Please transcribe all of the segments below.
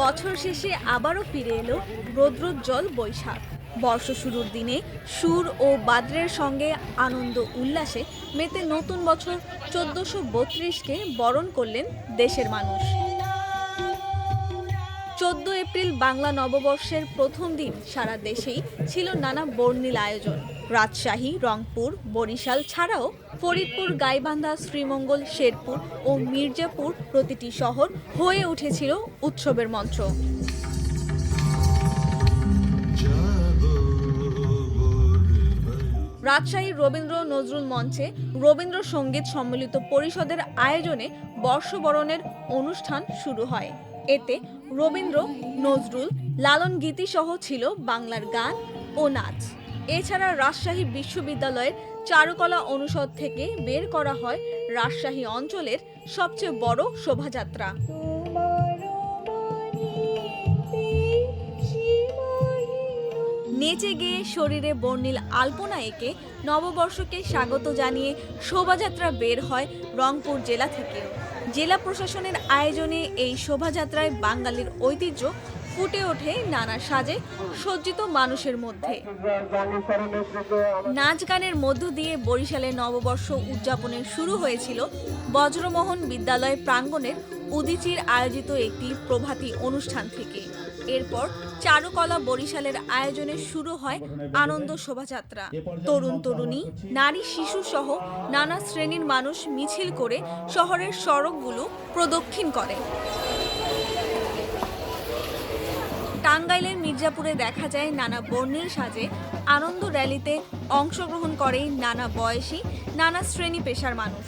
বছর শেষে আবারও ফিরে এলো রৌদ্রোজ্জ্বল বৈশাখ। বর্ষ শুরুর দিনে সুর ও বাদ্রের সঙ্গে আনন্দ উল্লাসে মেতে নতুন বছর চোদ্দশো বত্রিশকে বরণ করলেন দেশের মানুষ। চোদ্দ এপ্রিল বাংলা নববর্ষের প্রথম দিন সারা দেশেই ছিল নানা বর্ণিল আয়োজন। রাজশাহী, রংপুর, বরিশাল ছাড়াও ফরিদপুর, গাইবান্ধা, শ্রীমঙ্গল, শেরপুর ও মির্জাপুর প্রতিটি শহর হয়ে উঠেছিল উৎসবের মঞ্চ। রাজশাহীর রবীন্দ্র নজরুল মঞ্চে রবীন্দ্র সংগীত সম্মিলিত পরিষদের আয়োজনে বর্ষবরণের অনুষ্ঠান শুরু হয়। এতে রবীন্দ্র, নজরুল, লালন গীতি সহ ছিল বাংলার গান ও নাচ। এছাড়া রাজশাহী বিশ্ববিদ্যালয়ের চারুকলা অনুষদ থেকে বের করা হয় রাজশাহী অঞ্চলের সবচেয়ে বড় শোভাযাত্রা। নেচে গিয়ে শরীরে বর্ণিল আলপনা এঁকে নববর্ষকে স্বাগত জানিয়ে শোভাযাত্রা বের হয় রংপুর জেলা থেকেও জেলা প্রশাসনের আয়োজনে এই শোভাযাত্রায় বাঙালির ঐতিহ্য ফুটে ওঠে নানা সাজে সজ্জিত মানুষের মধ্যে। নাচ গানের মধ্য দিয়ে বরিশালে নববর্ষ উদযাপনের শুরু হয়েছিল বজ্রমোহন বিদ্যালয় প্রাঙ্গণের উদিচির আয়োজিত একটি প্রভাতী অনুষ্ঠান থেকে। এরপর চারুকলা বরিশালের আয়োজনে শুরু হয় আনন্দ শোভাযাত্রা। তরুণ তরুণী, নারী শিশু সহ নানা শ্রেণির মানুষ মিছিল করে শহরের সড়কগুলো প্রদক্ষিণ করে। টাঙ্গাইলের মির্জাপুরে দেখা যায় নানা বর্ণের সাজে। আনন্দ র্যালিতে অংশগ্রহণ করে নানা বয়সী, নানা শ্রেণি পেশার মানুষ।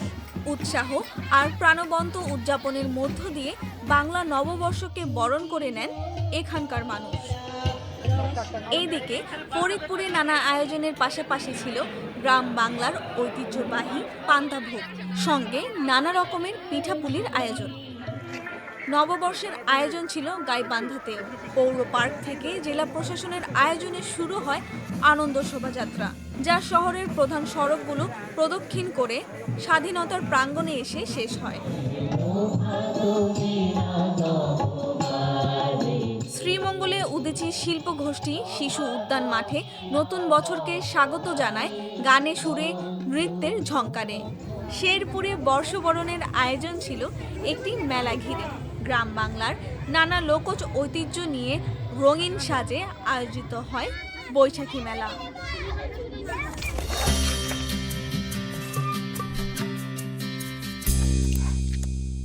উৎসাহ আর প্রাণবন্ত উদযাপনের মধ্য দিয়ে বাংলা নববর্ষকে বরণ করে নেন এখানকার মানুষ। এইদিকে ফরিদপুরে নানা আয়োজনের পাশাপাশি ছিল গ্রাম বাংলার ঐতিহ্যবাহী পান্তাভোগ সঙ্গে নানা রকমের পিঠাপুলির আয়োজন। নববর্ষের আয়োজন ছিল গাইবান্ধাতে পৌর পার্ক থেকে জেলা প্রশাসনের আয়োজনে শুরু হয় আনন্দ শোভাযাত্রা, যা শহরের প্রধান সড়কগুলো প্রদক্ষিণ করে স্বাধীনতার প্রাঙ্গণে এসে শেষ হয়। শ্রীমঙ্গলে উদিচি শিল্প গোষ্ঠী শিশু উদ্যান মাঠে নতুন বছরকে স্বাগত জানায় গানে সুরে নৃত্যের ঝঙ্কারে শেরপুরে বর্ষবরণের আয়োজন ছিল একটি মেলা ঘিরে। গ্রাম বাংলার নানা লোকজ ঐতিহ্য নিয়ে রঙিন সাজে আয়োজিত হয় বৈশাখী মেলা।